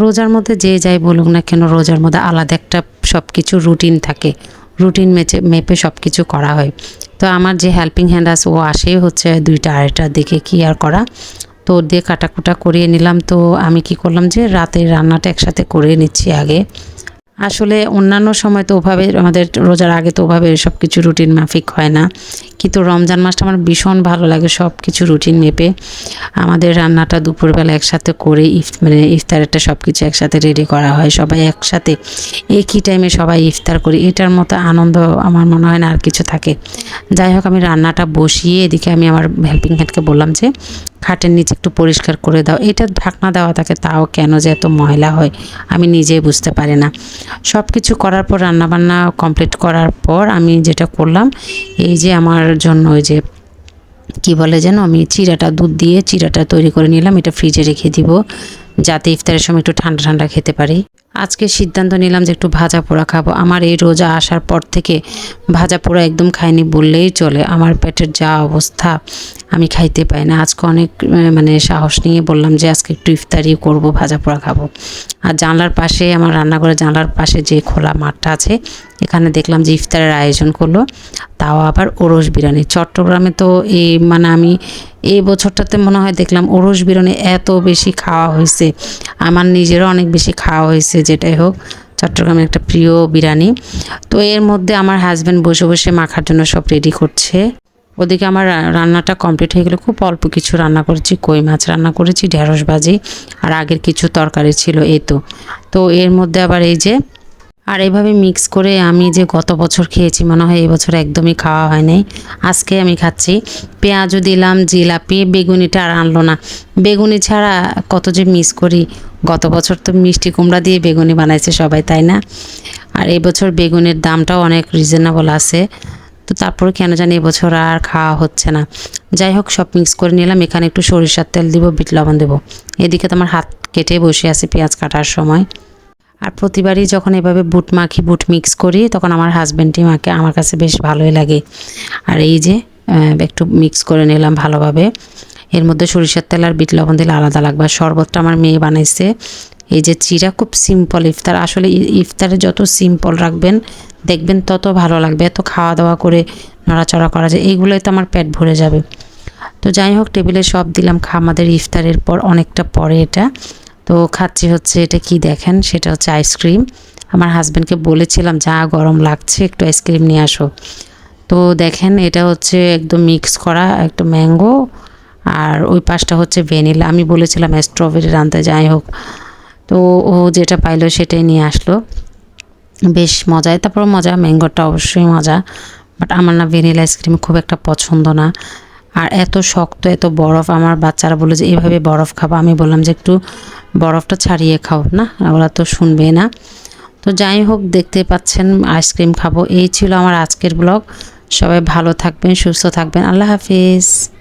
রোজার মধ্যে যে যাই বলুক না কেন, রোজার মধ্যে আলাদা একটা সব কিছু রুটিন থাকে। রুটিন মেচে, মেপে সব কিছু করা হয়। তো আমার যে হেল্পিং হ্যান্ড আছে, ও আসেই হচ্ছে দুইটা আড়াইটার দিকে কি আর করা। তো ওর দিয়ে কাটাকুটা করিয়ে নিলাম। তো আমি কি করলাম যে রাতের রান্নাটা একসাথে করে নিচ্ছি আগে। আসলে অন্যান্য সময় তো ওভাবে আমাদের রোজার আগে তো ওভাবে সব কিছু রুটিন মাফিক হয় না। কিন্তু রমজান মাসটা আমার ভীষণ ভালো লাগে সব কিছু রুটিন মেপে। আমাদের রান্নাটা দুপুরবেলা একসাথে করে ইফ মানে ইফতারেরটা সব কিছু একসাথে রেডি করা হয়। সবাই একসাথে একই টাইমে সবাই ইফতার করি। এটার মতো আনন্দ আমার মনে হয় না আর কিছু থাকে। যাই হোক, আমি রান্নাটা বসিয়ে এদিকে আমি আমার হেল্পিং হ্যান্ডকে বললাম যে, খাটের নিচে একটু পরিষ্কার করে দাও। এটা ঢাকনা দেওয়া থাকে, তাও কেন যে এত ময়লা হয়, আমি নিজেই বুঝতে পারি না। সব কিছু করার পর, রান্নাবান্না কমপ্লিট করার পর আমি যেটা করলাম, এই যে আমার জন্য ওই যে, কি বলে যেন, আমি চিরাটা দুধ দিয়ে চিরাটা তৈরি করে নিলাম, এটা ফ্রিজে রেখে দিব, যাতে ইফতারের সময় একটু ঠান্ডা ঠান্ডা খেতে পারি। আজকে সিদ্ধান্ত নিলাম যে একটু ভাজা পোড়া খাব। আমার এই রোজা আসার পর থেকে ভাজা পোড়া একদম খাইনি বললেই চলে। আমার পেটের যা অবস্থা, আমি খাইতে পাই না। আজকে অনেক মানে সাহস নিয়ে বললাম যে আজকে একটু ইফতারি করব, ভাজা পোড়া খাব। আর জানলার পাশে, আমার রান্নাঘরের জানলার পাশে যে খোলা মাঠটা আছে, এখানে দেখলাম যে ইফতারের আয়োজন করল। তাও আবার ওরস বিরিয়ানি। চট্টগ্রামে তো এই মানে আমি এই বছরটাতে মনে হয় দেখলাম ওরস বিরিয়ানি এত বেশি খাওয়া হয়েছে। আমার নিজেরও অনেক বেশি খাওয়া হয়েছে। যেটাই হোক, চট্টগ্রামের একটা প্রিয় বিরিয়ানি। তো এর মধ্যে আমার হাজব্যান্ড বসে বসে মাখার জন্য সব রেডি করছে। ওদিকে আমার রান্নাটা কমপ্লিট হয়ে গেলো খুব অল্প কিছু রান্না করেছি, কই মাছ রান্না করেছি, ঢেঁড়স ভাজি, আর আগের কিছু তরকারি ছিল, এই তো। তো এর মধ্যে আবার এই যে আর এভাবে মিক্স করে আমি যে গত বছর খেয়েছি, মনে হয় এই বছর একদমই খাওয়া হয় নাই। আজকে আমি খাচ্ছি। পেঁয়াজও দিলাম, জিলাপি, বেগুনিটা আর আনলো না। বেগুনি ছাড়া কত যে মিস করি। গত বছর তো মিষ্টি কুমড়া দিয়ে বেগুনি বানাইছে সবাই, তাই না? আর এই বছর বেগুনের দামটাও অনেক রিজনেবল আছে। তো তারপরে কেন জানি এবছর আর খাওয়া হচ্ছে না। যাই হোক, সব মিক্স করে নিলাম। এখানে একটু সরিষার তেল দিব, বিট লবণ দেবো। এদিকে তো আমার হাত কেটে বসে আছে পেঁয়াজ কাটার সময়। আর প্রতিবারই যখন এভাবে বুট মাখি, বুট মিক্স করি, তখন আমার হাজব্যান্ডই মাকে আমার কাছে বেশ ভালোই লাগে। আর এই যে একটু মিক্স করে নিলাম ভালোভাবে। এর মধ্যে সরিষার তেল আর বিট লবণ দিলে আলাদা লাগবে। শরবতটা আমার মেয়ে বানাইছে। এই যে চিরা খুব সিম্পল ইফতার। আসলে ইফতারে যত সিম্পল রাখবেন, দেখবেন তত ভালো লাগবে। এত খাওয়া দাওয়া করে নড়াচড়া করা যায়, এইগুলোই তো আমার পেট ভরে যাবে। তো যাই হোক, টেবিলে সব দিলাম। খা আমাদের ইফতারের পর অনেকটা পরে এটা। তো খাচ্ছি হচ্ছে এটা কি দেখেন? সেটা হচ্ছে আইসক্রিম আমার হাজব্যান্ডকে বলেছিলাম, যা গরম লাগছে, একটু আইসক্রিম নিয়ে আসো। তো দেখেন, এটা হচ্ছে একদম মিক্স করা একটা ম্যাঙ্গো আর ওই পাশটা হচ্ছে ভ্যানিলা আমি বলেছিলাম স্ট্রবেরি রানতে যাই হোক। তো ও যেটা পাইলো সেটাই নিয়ে আসলো। বেশ মজায়। তারপর মজা ম্যাঙ্গোটা অবশ্যই মজা। বাট আমার না ভ্যানিলা আইসক্রিম খুব একটা পছন্দ না। আর এত শক্ত, এত বরফ। আমার বাচ্চারা বলে যে, এভাবে বরফ খাব? আমি বললাম যে, একটু বরফটা ছাড়িয়ে খাও। না, ওরা তো শুনবে না। তো যাই হোক, দেখতে পাচ্ছেন, আইসক্রিম খাব। এই ছিল আমার আজকের ব্লগ। সবাই ভালো থাকবেন, সুস্থ থাকবেন। আল্লাহ হাফিজ।